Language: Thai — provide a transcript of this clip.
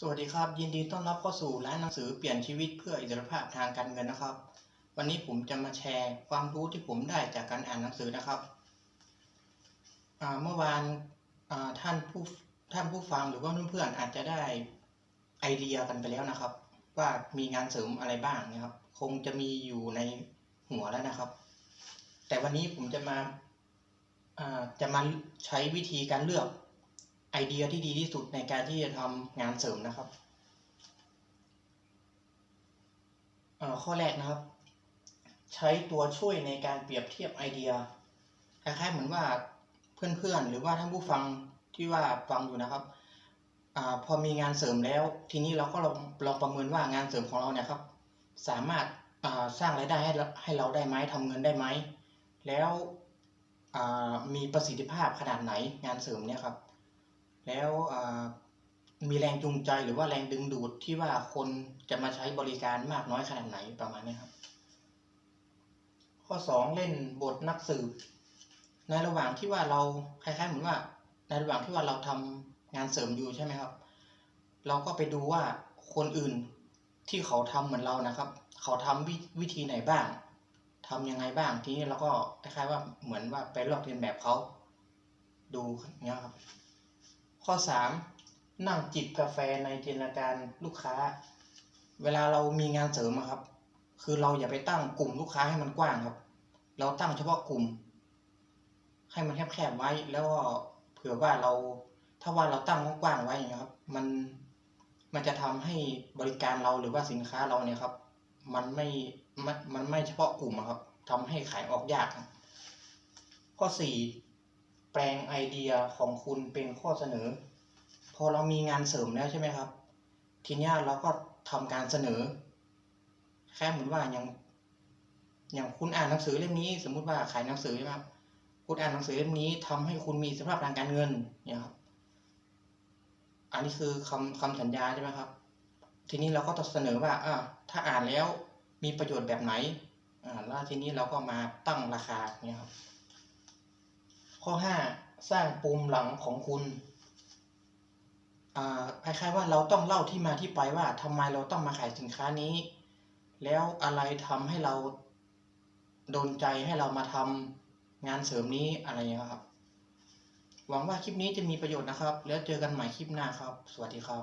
สวัสดีครับ ยินดีต้อนรับเข้าสู่ร้านหนังสือเปลี่ยนชีวิตเพื่ออิสรภาพทางการเงินนะครับ วันนี้ผมจะมาแชร์ความรู้ที่ผมได้จากการอ่านหนังสือนะครับเมื่อวานท่านผู้ท่านผู้ฟังหรือว่าเพื่อนๆอาจจะได้ไอเดียกันไปแล้วนะครับ ว่ามีงานเสริมอะไรบ้างนะครับ คงจะมีอยู่ในหัวแล้วนะครับ แต่วันนี้ผมจะมาาจะมาใช้วิธีการเลือก ไอเดียที่ดีที่สุดในการที่จะทำงานเสริมนะครับข้อแรกนะครับ ใช้ตัวช่วยในการเปรียบเทียบไอเดียคล้ายๆเหมือนว่าเพื่อนๆ หรือว่าท่านผู้ฟังที่ว่าฟังอยู่นะครับอพอมีงานเสริมแล้ว ทีนี้เราก็ลองลองประเมินว่างานเสริมของเราเนี่ยครับ สามารถสร้างรายได้ให้เราให้เราได้ไหมทำเงินได้ไหมแล้วมีประสิทธิภาพขนาดไหนงานเสริมเนี่ยครับ แล้วมีแรงจูงใจหรือว่าแรงดึงดูดที่ว่าคนจะมาใช้บริการมากน้อยขนาดไหนประมาณนี้ครับ ข้อสองเล่นบทนักสืบ ในระหว่างที่ว่าเราคล้ายๆเหมือนว่า ในระหว่างที่ว่าเราทำงานเสริมอยู่ใช่ไหมครับ เราก็ไปดูว่าคนอื่นที่เขาทำเหมือนเรานะครับ เขาทำวิวิธีไหนบ้างทำยังไงบ้างทีนี้เราก็คล้ายๆว่าเหมือนว่าไปลอกเลียนแบบเขาดูอย่างเงี้ยครับ ข้อสามนั่งจิบกาแฟในจินตนาการลูกค้า เวลาเรามีงานเสริมครับ คือเราอย่าไปตั้งกลุ่มลูกค้าให้มันกว้างครับ เราตั้งเฉพาะกลุ่ม ให้มันแคบๆไว้ แล้วก็เผื่อว่าเราถ้าว่าเราตั้งกว้างๆไว้อย่างนี้ครับ มันมันจะทำให้บริการเราหรือว่าสินค้าเราเนี่ยครับ มันไม่มันมันไม่เฉพาะกลุ่มครับทำให้ขายออกยาก ข้อสี่ แปลงไอเดียของคุณเป็นข้อเสนอ พอเรามีงานเสริมแล้วใช่ไหมครับ ทีนี้เราก็ทำการเสนอ แค่เหมือนว่าอย่างอย่างคุณอ่านหนังสือเล่มนี้ สมมุติว่าขายหนังสือใช่ไหมครับคุณอ่านหนังสือเล่มนี้ทำให้คุณมีสภาพทางการเงินเนี่ยครับอันนี้คือคำคำสัญญาใช่ไหมครับ ทีนี้เราก็ต้องเสนอว่าอ่าถ้าอ่านแล้วมีประโยชน์แบบไหนอ่าแล้วทีนี้เราก็มาตั้งราคาเนี่ยครับ ข้อห้าสร้างปุ่มหลังของคุณอ่าคล้ายๆว่าเราต้องเล่าที่มาที่ไปว่าทำไมเราต้องมาขายสินค้านี้ แล้วอะไรทำให้เราโดนใจให้เรามาทำงานเสริมนี้อะไรอย่างเงี้ยครับ หวังว่าคลิปนี้จะมีประโยชน์นะครับ แล้วเจอกันใหม่คลิปหน้าครับ สวัสดีครับ